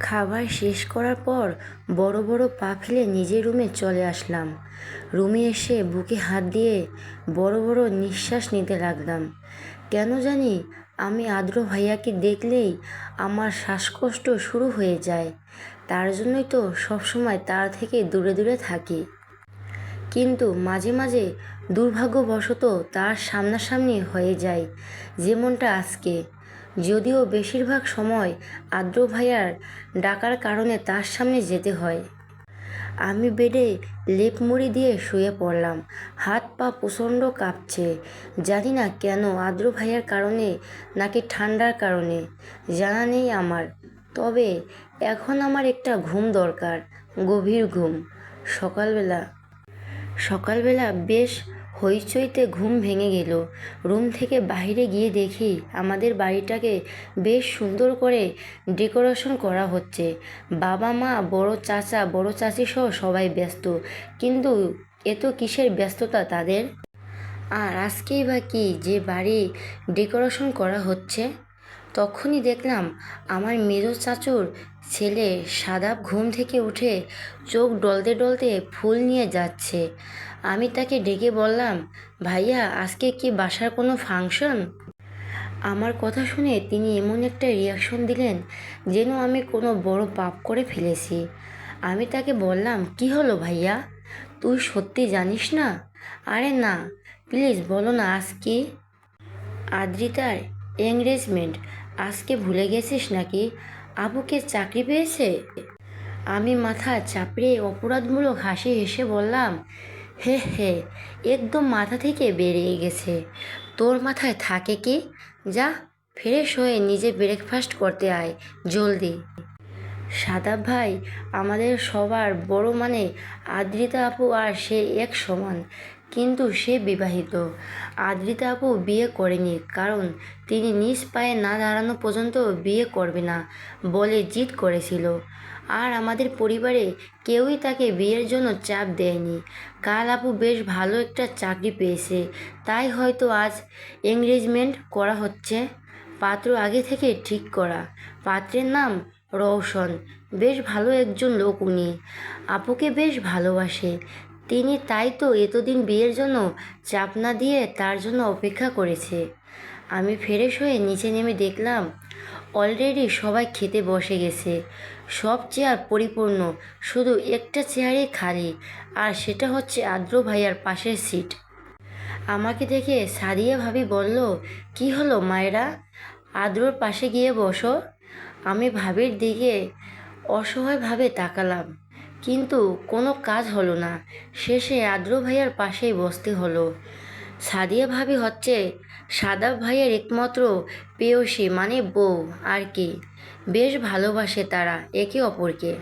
খাবার শেষ করার পর বড় বড় পা ফেলে নিজের রুমে চলে আসলাম। রুমে এসে বুকে হাত দিয়ে বড় বড় নিঃশ্বাস নিতে লাগলাম। কেন জানি আমি আদ্র ভাইয়াকে দেখলেই আমার শ্বাসকষ্ট শুরু হয়ে যায়। তার জন্যই তো সবসময় তার থেকে দূরে দূরে থাকি। কিন্তু মাঝে মাঝে দুর্ভাগ্যবশত তার সামনাসামনি হয়ে যায় যেমনটা আজকে। যদিও বেশিরভাগ সময় আদ্র ভাইয়ার ডাকার কারণে তার সামনে যেতে হয়। আমি বেডে লেপ মুড়ি দিয়ে শুয়ে পড়লাম। হাত পা প্রচণ্ড কাঁপছে। জানি না কেন আদ্র ভাইয়ার কারণে নাকি ঠান্ডার কারণে, জানা নেই আমার। তবে এখন আমার একটা ঘুম দরকার, গভীর ঘুম। সকালবেলা সকালবেলা বেশ হইচইতে ঘুম ভেঙে গেল। রুম থেকে বাইরে গিয়ে দেখি আমাদের বাড়িটাকে বেশ সুন্দর করে ডেকোরেশন করা হচ্ছে। বাবা মা, বড় চাচা, বড় চাচি সহ সবাই ব্যস্ত। কিন্তু এত কিসের ব্যস্ততা তাদের? আর আজকেই বা কি যে বাড়ি ডেকোরেশন করা হচ্ছে? তখনই দেখলাম আমার মেজো চাচুর ছেলে সাদাব ঘুম থেকে উঠে চোখ ডলতে ডলতে ফুল নিয়ে যাচ্ছে। আমি তাকে ডেকে বললাম, ভাইয়া, আজকে কি বাসার কোনো ফাংশন? আমার কথা শুনে তিনি এমন একটা রিয়াকশন দিলেন, যেন আমি কোনো বড় পাপ করে ফেলেছি। আমি তাকে বললাম, কি হলো ভাইয়া? তুই সত্যি জানিস না? আরে না, প্লিজ বলো না, আজ কি? আদ্রিতার এঙ্গেজমেন্ট আজকে ভুলে গেছিস নাকি? আবুকে চাকরি পেয়েছে? আমি মাথা চাপড়ে অপরাধমূলক হাসি হেসে বললাম হে হে, একদম মাথা থেকে বেরিয়ে গেছে। তোর মাথায় থাকে কি? যা, ফ্রেশ হয়ে নিজে ব্রেকফাস্ট করতে আয়, জলদি। সাদা ভাই, আমাদের সবার বড় মানে আদ্রিতা আপু আর সে এক সমান, কিন্তু সে বিবাহিত। আদ্রিতা আপু বিয়ে করেনি, কারণ তিনি নিজ পায়ে না দাঁড়ানো পর্যন্ত বিয়ে করবে না বলে জিদ করেছিল। আর আমাদের পরিবারে কেউই তাকে বিয়ের জন্য চাপ দেয়নি। কাল আপু বেশ ভালো একটা চাকরি পেয়েছে। তাই হয়তো আজ এঙ্গেজমেন্ট করা হচ্ছে। পাত্র আগে থেকে ঠিক করা। পাত্রের নাম রওশন। বেশ ভালো একজন লোক উনি। আপুকে বেশ ভালোবাসে। তিনি তাই তো এতদিন বিয়ের জন্য চাপ না দিয়ে তার জন্য অপেক্ষা করেছে। আমি ফ্রেশ হয়ে নিচে নেমে দেখলাম, অলরেডি সবাই খেতে বসে গেছে। সব চেয়ার পরিপূর্ণ, শুধু একটা চেয়ারই খালি, আর সেটা হচ্ছে আদ্র ভাইয়ার পাশের সিট। আমাকে দেখে সাদিয়া ভাবি বলল, কি হলো মায়েরা? আদ্রর পাশে গিয়ে বসো। আমি ভাবির দিকে অসহায়ভাবে তাকালাম, কিন্তু কোনো কাজ হলো না। শেষে আদ্র ভাইয়ার পাশেই বসতে হলো। সাদিয়া ভাবি হচ্ছে সাদা ভাইয়ের একমাত্র পেয়সী মানে বউ, আর কি। বেশ ভালোবাসে তারা একে অপরকে।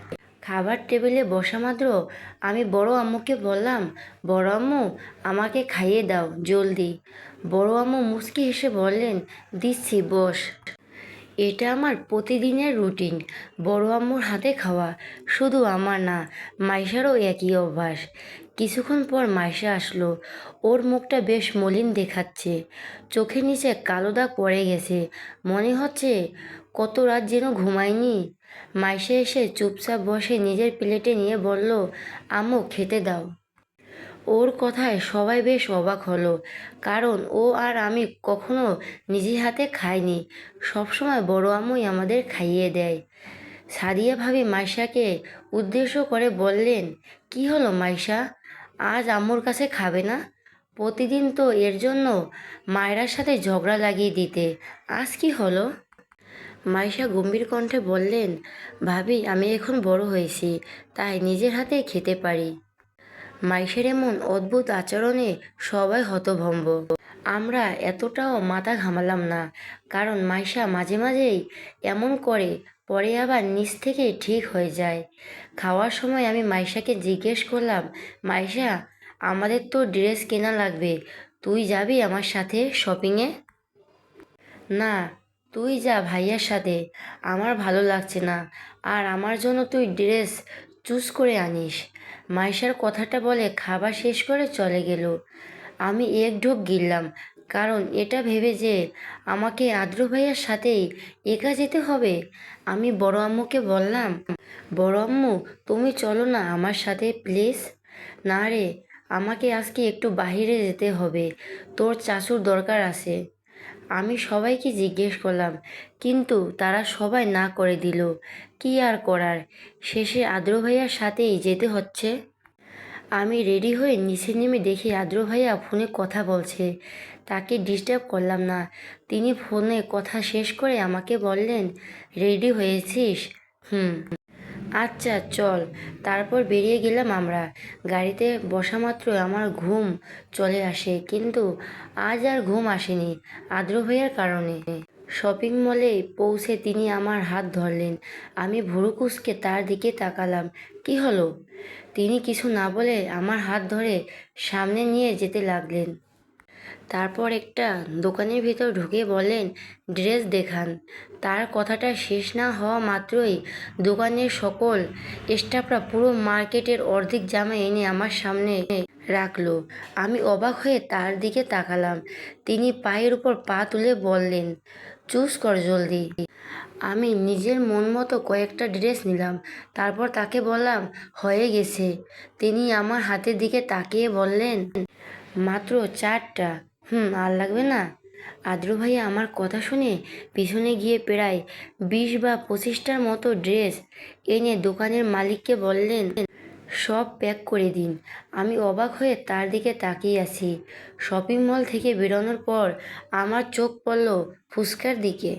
খাবার টেবিলে বসা মাত্র আমি বড় আম্মুকে বললাম, বড় আম্মু, আমাকে খাইয়ে দাও, জলদি। বড় আম্মু মুচকি হেসে বললেন, দিচ্ছি, বস। এটা আমার প্রতিদিনের রুটিন, বড় আম্মুর হাতে খাওয়া, শুধু আমার না, মাইশারও একই অভ্যাস। কিছুক্ষণ পর মাইশা আসলো, ওর মুখটা বেশ মলিন দেখাচ্ছে, চোখের নিচে কালো দাগ পড়ে গেছে, মনে হচ্ছে কত রাত যেন ঘুমায়নি। মাইশা এসে চুপচাপ বসে নিজের প্লেটে নিয়ে বলল, আম্মু, খেতে দাও। ওর কথায় সবাই বেশ অবাক হলো, কারণ ও আর আমি কখনো নিজের হাতে খাইনি। সবসময় বড় আম্মুই আমাদের খাইয়ে দেয়। সাদিয়া ভাবি মাইশাকে উদ্দেশ্য করে বললেন, কি হলো মাইশা? আজ আম্মুর কাছে খাবে না? প্রতিদিন তো এর জন্য মায়েরার সাথে ঝগড়া লাগিয়ে দিতে। আজ কি হলো? মাইশা গম্ভীর কণ্ঠে বললেন, ভাবি, আমি এখন বড় হয়েছি, তাই নিজের হাতে খেতে পারি। মাইশের এমন অদ্ভুত আচরণে সবাই হতভম্ব। আমরা এতটাও মাথা ঘামালাম না, কারণ মাইশা মাঝে মাঝেই এমন করে, পরে আবার নিচ থেকে ঠিক হয়ে যায়। খাওয়ার সময় আমি মাইশাকে জিজ্ঞেস করলাম, মাইশা, আমাদের তো ড্রেস কেনা লাগবে, তুই যাবি আমার সাথে শপিংয়ে? না তুই যা ভাইয়ার সাথে, আমার ভালো লাগছে না। আর আমার জন্য তুই ড্রেস চুজ করে আনিস। মাইশার কথাটা বলে খাবার শেষ করে চলে গেল। আমি এক ঢোক গিললাম, কারণ এটা ভেবে যে আমাকে আদ্র ভাইয়ার সাথেই একা যেতে হবে। আমি বড় আম্মুকে বললাম, বড় আম্মু, তুমি চলো না আমার সাথে, প্লিজ। না রে, আমাকে আজকে একটু বাইরে যেতে হবে। তোর চাচুর দরকার আছে। আমি সবাইকে জিজ্ঞেস করলাম, কিন্তু তারা সবাই না করে দিল। কি আর করার? শেষে আদ্র ভাইয়ার সাথেই যেতে হচ্ছে। আমি রেডি হয়ে নিচে নেমে দেখি আদ্র ভাইয়া ফোনে কথা বলছে। তাকে ডিস্টার্ব করলাম না। তিনি ফোনে কথা শেষ করে আমাকে বললেন, রেডি হয়েছিস? হুম। আচ্ছা চল। তারপর বেরিয়ে গেলাম আমরা। গাড়িতে বসা মাত্র আমার ঘুম চলে আসে, কিন্তু আজ আর ঘুম আসেনি আদ্র ভাইয়ার কারণে। শপিং মলে পৌঁছে তিনি আমার হাত ধরলেন। আমি ভুরুকুসকে তার দিকে তাকালাম। কি হলো? তিনি কিছু না বলে আমার হাত ধরে সামনে নিয়ে যেতে লাগলেন। তারপর একটা দোকানের ভিতর ঢুকে বলেন ড্রেস দেখান। তার কথাটা শেষ না হওয়া মাত্রই দোকানের সকল স্টাফরা পুরো মার্কেটের অর্ধেক জামা এনে আমার সামনে রাখল। আমি অবাক হয়ে তার দিকে তাকালাম। তিনি পায়ের উপর পা তুলে বললেন, চুজ কর জলদি। আমি নিজের মন মতো কয়েকটা ড্রেস নিলাম, তারপর তাকে বললাম, হয়ে গেছে। তিনি আমার হাতের দিকে তাকিয়ে বললেন, মাত্র চারটা। হুম। আর লাগবে না? আদ্র ভাইয়া আমার কথা শুনে পিছনে গিয়ে প্রায় বিশ বা পঁচিশটার মতো ড্রেস এনে দোকানের মালিককে বললেন, সব প্যাক করে দিন। আমি অবাক হয়ে তার দিকে তাকিয়ে আছি। শপিং মল থেকে বেরোনোর পর আমার চোখ পড়ল ফুচকার দিকে।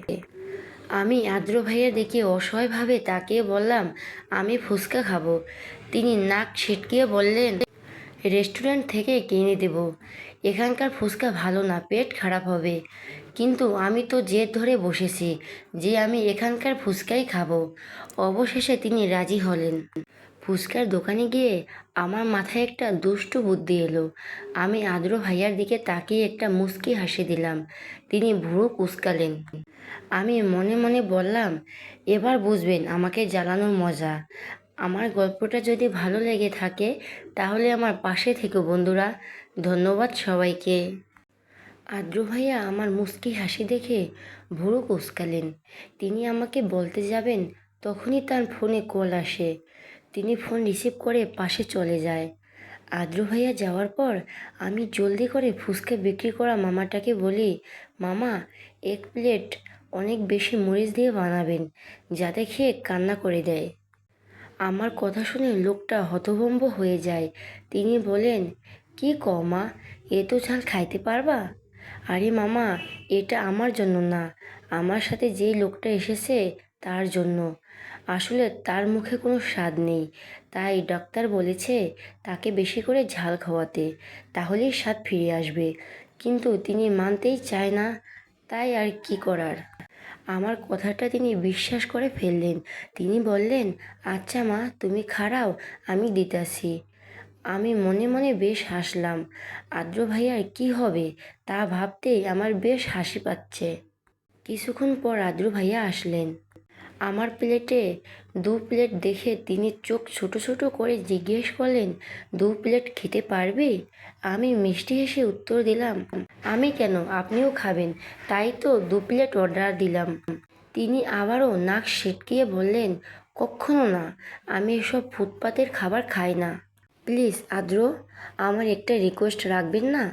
আমি আদ্র ভাইয়ের দিকে অসহায়ভাবে তাকিয়ে বললাম, আমি ফুচকা খাব। তিনি নাক ছিটকিয়ে বললেন, রেস্টুরেন্ট থেকে কিনে দেব। এখানকার ফুচকা ভালো না, পেট খারাপ হবে। কিন্তু আমি তো জেদ ধরে বসেছি যে আমি এখানকার ফুচকাই খাব। অবশেষে তিনি রাজি হলেন। ফুচকার দোকানে গিয়ে আমার মাথায় একটা দুষ্টু বুদ্ধি এলো। আমি আদ্র ভাইয়ার দিকে তাকিয়ে একটা মুচকি হাসি দিলাম। তিনি ভুরু কুচকালেন। আমি মনে মনে বললাম, এবার বুঝবেন আমাকে জ্বালানোর মজা। আমার গল্পটা যদি ভালো লেগে থাকে, তাহলে আমার পাশে থেকো বন্ধুরা। ধন্যবাদ সবাইকে। আদ্র ভাইয়া আমার মুস্কি হাসি দেখে ভুরু কুচকালেন। তিনি আমাকে বলতে যাবেন, তখনই তার ফোনে কল আসে। তিনি ফোন রিসিভ করে পাশে চলে যায়। আদ্র ভাইয়া যাওয়ার পর আমি জলদি করে ফুচকা বিক্রি করা মামাটাকে বলি, মামা, এক প্লেট অনেক বেশি মরিচ দিয়ে বানাবেন, যাতে খেয়ে কান্না করে দেয়। আমার কথা শুনে লোকটা হতভম্ব হয়ে যায়। তিনি বলেন কি ক মা, এ তো ঝাল খাইতে পারবা? আরে মামা, এটা আমার জন্য না। আমার সাথে যেই লোকটা এসেছে, তার জন্য। আসলে তার মুখে কোনো স্বাদ নেই। তাই ডাক্তার বলেছে তাকে বেশি করে ঝাল খাওয়াতে। তাহলেই স্বাদ ফিরে আসবে। কিন্তু তিনি মানতেই চায় না, তাই আর কি করার? আমার কথাটা তিনি বিশ্বাস করে ফেললেন। তিনি বললেন আচ্ছা মা, তুমি খারাও আমি দিতাছি। আমি মনে মনে বেশ হাসলাম। আদ্র ভাইয়ার কি হবে? তা ভাবতেই আমার বেশ হাসি পাচ্ছে। কিছুক্ষণ পর আদ্র ভাইয়া আসলেন। আমার প্লেটে দু প্লেট দেখে তিনি চোখ ছোট ছোট করে জিজ্ঞেস করলেন, দু প্লেট খেতে পারবে? আমি মিষ্টি হেসে উত্তর দিলাম, আমি কেন? আপনিও খাবেন। তাই তো দু প্লেট অর্ডার দিলাম। তিনি আবারও নাক সেটকিয়ে বললেন কখনো না। আমি এসব ফুটপাতের খাবার খাই না। প্লিজ আদ্র, আমার একটা রিকোয়েস্ট রাখবেন না?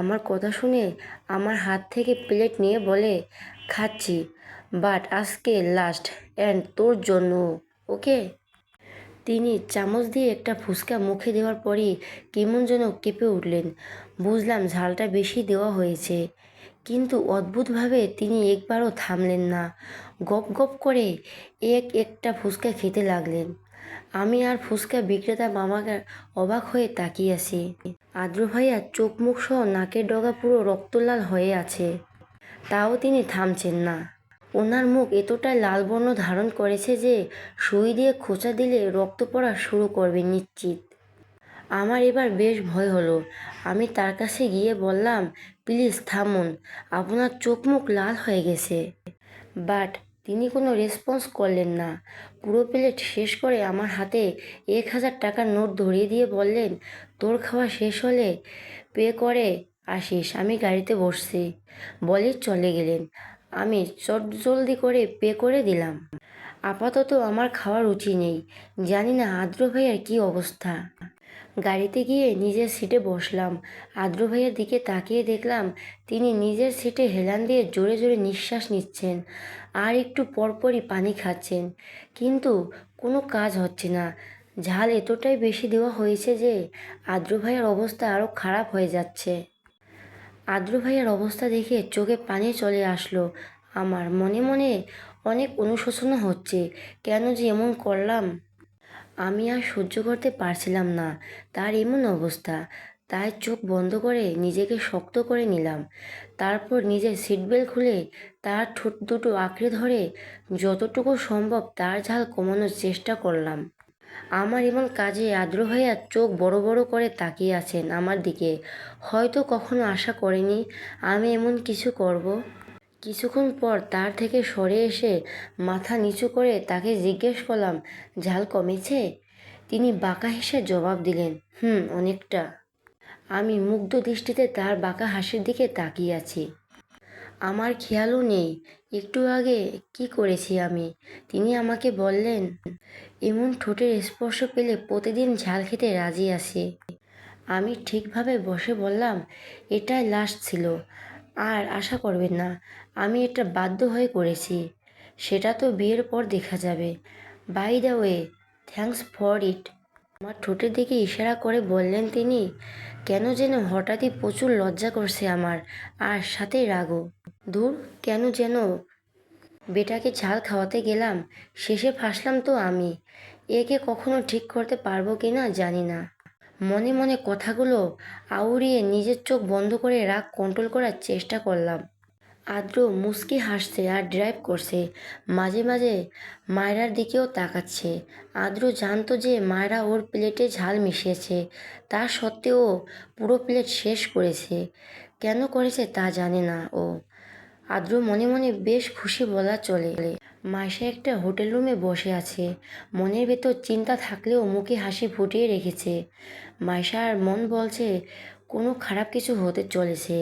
আমার কথা শুনে আমার হাত থেকে প্লেট নিয়ে বলে, খাচ্ছি বাট আজকে লাস্ট অ্যান্ড তোর জন্য ওকে তিনি চামচ দিয়ে একটা ফুচকা মুখে দেওয়ার পরই কেমন যেন কেঁপে উঠলেন। বুঝলাম ঝালটা বেশি দেওয়া হয়েছে, কিন্তু অদ্ভুতভাবে তিনি একবারও থামলেন না। গপ গপ করে এক একটা ফুচকা খেতে লাগলেন। আমি আর ফুচকা বিক্রেতা মামাকে অবাক হয়ে তাকিয়ে আছি। আদ্র ভাইয়া চোখ মুখ সহ নাকের ডগা পুরো রক্তলাল হয়ে আছে। তাও তিনি থামছেন না। ওনার মুখ এতটাই লাল বর্ণ ধারণ করেছে যে সুই দিয়ে খোঁচা দিলে রক্ত পড়া শুরু করবে নিশ্চিত। আমার এবার বেশ ভয় হলো। আমি তার কাছে গিয়ে বললাম, প্লিজ থামুন, আপনার চোখ মুখ লাল হয়ে গেছে। বাট তিনি কোনো রেসপন্স করলেন না। পুরো প্লেট শেষ করে আমার হাতে এক হাজার টাকার নোট ধরিয়ে দিয়ে বললেন, তোর খাওয়া শেষ হলে পে করে আসিস, আমি গাড়িতে বসছি। বলে চলে গেলেন। আমি চট জলদি করে পে করে দিলাম। আপাতত আমার খাওয়ার রুচি নেই। জানি না আদ্র ভাইয়ার কী অবস্থা। গাড়িতে গিয়ে নিজের সিটে বসলাম। আদ্র ভাইয়ের দিকে তাকিয়ে দেখলাম তিনি নিজের সিটে হেলান দিয়ে জোরে জোরে নিঃশ্বাস নিচ্ছেন আর একটু পরপরই পানি খাচ্ছেন। কিন্তু কোনো কাজ হচ্ছে না। ঝাল এতটাই বেশি দেওয়া হয়েছে যে আদ্র ভাইয়ের অবস্থা আরও খারাপ হয়ে যাচ্ছে। আদ্র ভাইয়ের অবস্থা দেখে চোখে পানি চলে আসলো। আমার মনে মনে অনেক অনুশোচনা হচ্ছে। কেন যে এমন করলাম? আমি আর সহ্য করতে পারছিলাম না। তার এমন অবস্থা। তাই চোখ বন্ধ করে নিজেকে শক্ত করে নিলাম। তারপর নিজের সিট বেল্ট খুলে তার ঠোঁট দুটো আঁকড়ে ধরে যতটুকু সম্ভব তার ঝাল কমানোর চেষ্টা করলাম। আমার এমন কাজে আদ্র ভাইয়া চোখ বড় বড় করে তাকিয়ে আছেন আমার দিকে। হয়তো কখনো আশা করেনি, আমি এমন কিছু করব। কিছুক্ষণ পর তার থেকে সরে এসে মাথা নিচু করে তাকে জিজ্ঞেস করলাম, ঝাল কমেছে? তিনি বাঁকা হেসে জবাব দিলেন, হুম, অনেকটা। আমি মুগ্ধ দৃষ্টিতে তার বাঁকা হাসির দিকে তাকিয়ে আছি। আমার খেয়ালও নেই। একটু আগে কি করেছি আমি? তিনি আমাকে বললেন, এমন ঠোঁটের স্পর্শ পেলে প্রতিদিন ঝাল খেতে রাজি আছি। আমি ঠিকভাবে বসে বললাম, এটাই লাস্ট ছিল। আর আশা করবেন না, আমি এটা বাধ্য হয়ে করেছি। সেটা তো বিয়ের পর দেখা যাবে। By the way thanks for it আমার ঠোঁটের দিকে ইশারা করে বললেন তিনি, কেন যেন হঠাৎই প্রচুর লজ্জা করছে আমার, আর সাথে রাগও। দূর, কেন যেন বেটাকে ঝাল খাওয়াতে গেলাম, শেষে ফাঁসলাম তো আমি। একে কখনো ঠিক করতে পারব কি না জানি না। মনে মনে কথাগুলো আউড়িয়ে নিজের চোখ বন্ধ করে রাগ কন্ট্রোল করার চেষ্টা করলাম। আদ্র মুস্কি হাসছে আর ড্রাইভ করছে। মাঝে মাঝে মায়রার দিকেও তাকাচ্ছে। আদ্র জানতো যে মায়রা ওর প্লেটে ঝাল মিশিয়েছে। তা সত্ত্বেও পুরো প্লেট শেষ করেছে। কেন করেছে তা জানে না ও। আদ্র মনে মনে বেশ খুশি বলা চলে। মাসে একটা হোটেল রুমে বসে আছে। মনের ভেতর চিন্তা থাকলেও মুখে হাসি ফুটিয়ে রেখেছে। মাইশার মন বলছে, কোনো খারাপ কিছু হতে চলেছে,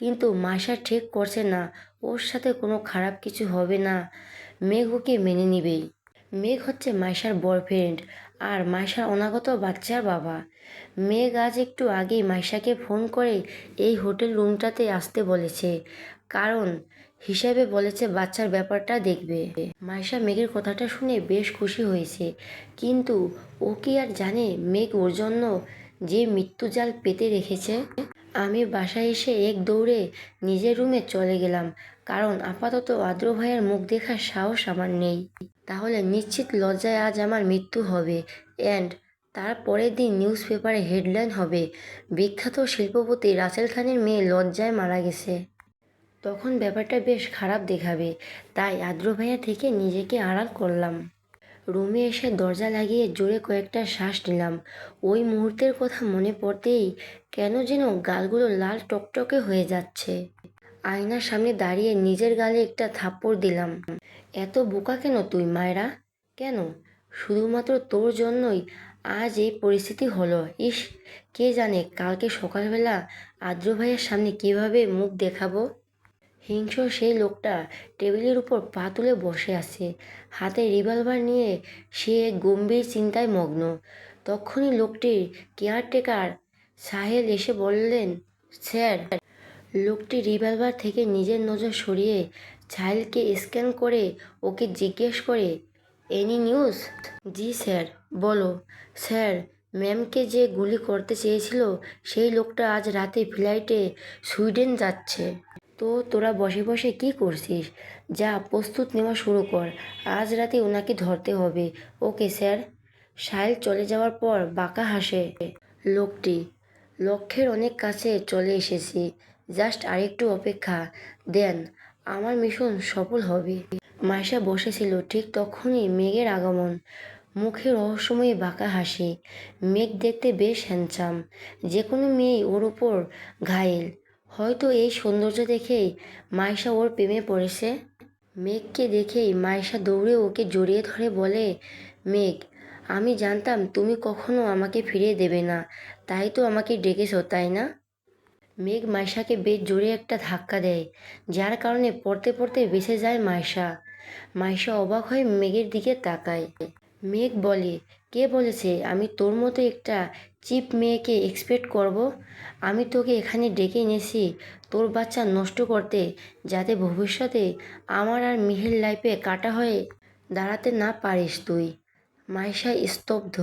কিন্তু মাইশা ঠিক করছে না, ওর সাথে কোনো খারাপ কিছু হবে না। মেঘ ওকে মেনে নিবেই। মেঘ হচ্ছে মাইশার বয়ফ্রেন্ড আর মাইশার অনাগত বাচ্চার বাবা। মেঘ আজ একটু আগেই মাইশাকে ফোন করে এই হোটেল রুমটাতে আসতে বলেছে, কারণ হিসাবে বলেছে, বাচ্চার ব্যাপারটা দেখবে। মাইশা মেঘের কথাটা শুনে বেশ খুশি হয়েছে। কিন্তু ও কি আর জানে, মেঘ ওর জন্য যে মৃত্যুজাল পেতে রেখেছে? আমি বাসায় এসে এক দৌড়ে নিজের রুমে চলে গেলাম, কারণ আপাতত আদ্র ভাইয়ের মুখ দেখার সাহস আমার নেই। তাহলে নিশ্চিত লজ্জায় আজ আমার মৃত্যু হবে। অ্যান্ড তার পরের দিন নিউজ পেপারে হেডলাইন হবে। বিখ্যাত শিল্পপতি রাসেল খানের মেয়ে লজ্জায় মারা গেছে। তখন ব্যাপারটা বেশ খারাপ দেখাবে। তাই আদ্র ভাইয়া থেকে নিজেকে আড়াল করলাম। রুমে এসে দরজা লাগিয়ে জোরে কয়েকটা শ্বাস নিলাম। ওই মুহূর্তের কথা মনে পড়তেই কেন যেন গালগুলো লাল টকটকে হয়ে যাচ্ছে। আয়নার সামনে দাঁড়িয়ে নিজের গালে একটা থাপ্পড় দিলাম। এত বোকা কেন তুই, মায়েরা? কেন? শুধুমাত্র তোর জন্যই আজ এই পরিস্থিতি হলো। ইস, কে জানে কালকে সকালবেলা আদ্র ভাইয়ের সামনে কীভাবে মুখ দেখাবো? হিংস্র সেই লোকটা টেবিলের উপর পা তুলে বসে আছে। হাতে রিভলভার নিয়ে সে গম্ভীর চিন্তায় মগ্ন। তখনই লোকটির কেয়ারটেকার সাহেল এসে বললেন, স্যার, লোকটি রিভলভার থেকে নিজের নজর সরিয়ে সাহেলকে স্ক্যান করে ওকে জিজ্ঞেস করে, এনি নিউজ জি, স্যার, বলো। স্যার, ম্যামকে যে গুলি করতে চেয়েছিল সেই লোকটা আজ রাতে ফ্লাইটে সুইডেন যাচ্ছে। তো তোরা বসে বসে কি করছিস? যা, প্রস্তুত নেওয়া শুরু কর। আজ রাতে ওনাকে ধরতে হবে। ওকে, স্যার। সাহেল চলে যাওয়ার পর বাঁকা হাসে। লোকটি, লক্ষ্যের অনেক কাছে চলে এসেছি। জাস্ট আরেকটু অপেক্ষা। দেন, আমার মিশন সফল হবে। মাইশা বসেছিল ঠিক তখনই মেঘের আগমন। মুখে রহস্যময়ী বাঁকা হাসি। মেঘ দেখতে বেশ হ্যান্ডসাম যে কোনো মেয়ে ওর ওপর ঘায়েল। হয়তো এই সৌন্দর্য দেখেই মাইশা ওর প্রেমে পড়েছে। মেঘকে দেখেই মাইশা দৌড়ে ওকে জড়িয়ে ধরে বলে, মেঘ, আমি জানতাম তুমি কখনো আমাকে ফিরিয়ে দেবে না, তাই তো আমাকে ডেকেছো, তাই না? মেঘ মাইশাকে বেশ জোরে একটা ধাক্কা দেয়, যার কারণে পড়তে পড়তে বেঁচে যায় মাইশা মাইশা অবাক হয়ে মেঘের দিকে তাকায়। মেঘ বলে কে বলেছে আমি তোর মতো একটা চিপ মেয়েকে এক্সপেক্ট করব? আমি তোকে এখানে ডেকে এনেছি তোর বাচ্চা নষ্ট করতে, যাতে ভবিষ্যতে আমার আর মিহির লাইফে কাটা হয়ে দাঁড়াতে না পারিস তুই। মাইশা স্তব্ধ।